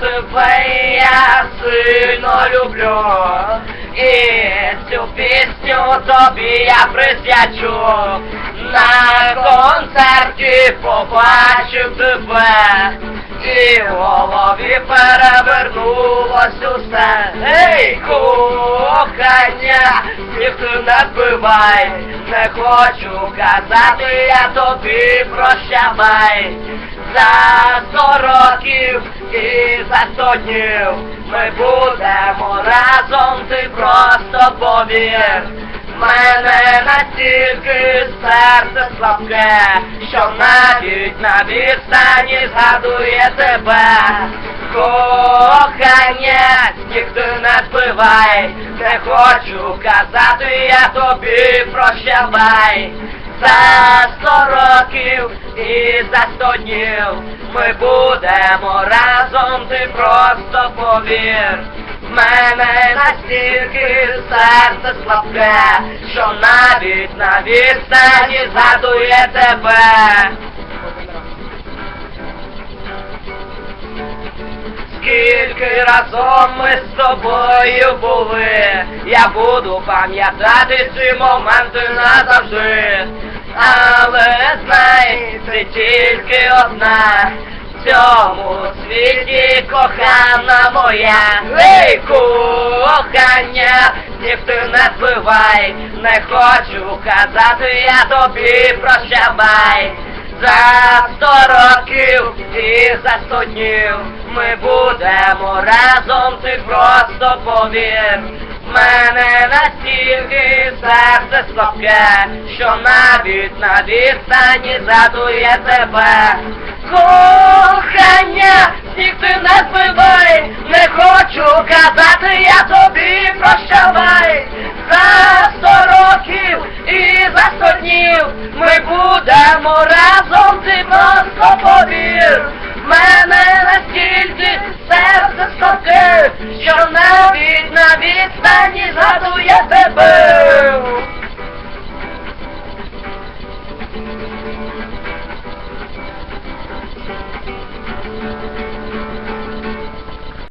тебе я сильно люблю. І цю пісню тобі я присвячу. На концерті побачив тебе. І в голові перевернулось усе. Ей, кохання, ніхто не вбивай, не хочу казати я тобі прощавай. За сто років і за сто днів ми будемо разом, ти просто повір. Мене настільки серце слабке, що навіть на відстані згадує тебе. Кохання, ніхто не збивай, не хочу казати я тобі прощавай. За сто років і за сто днів ми будемо разом, ти просто повір. В мене настільки серце слабке, що навіть на відстані згадує тебе. Скільки разом ми з тобою були, я буду пам'ятати ці моменти назавжди. Але знай, ти тільки одна в цьому світі кохана моя. Ей, кохання, ніхто не збивай, не хочу казати я тобі прощавай. За сто років і за сто днів ми будемо разом, ти просто повір. Мене настільки серце слабке, що навіть на відстані задує тебе. Кохання, всіх ти не збивай, не хочу казати, я тобі прощавай за сто років на сто днів ми будемо разом ти просто повір. Мене настільки серце скоки, що навіть на відстані згадує тебе.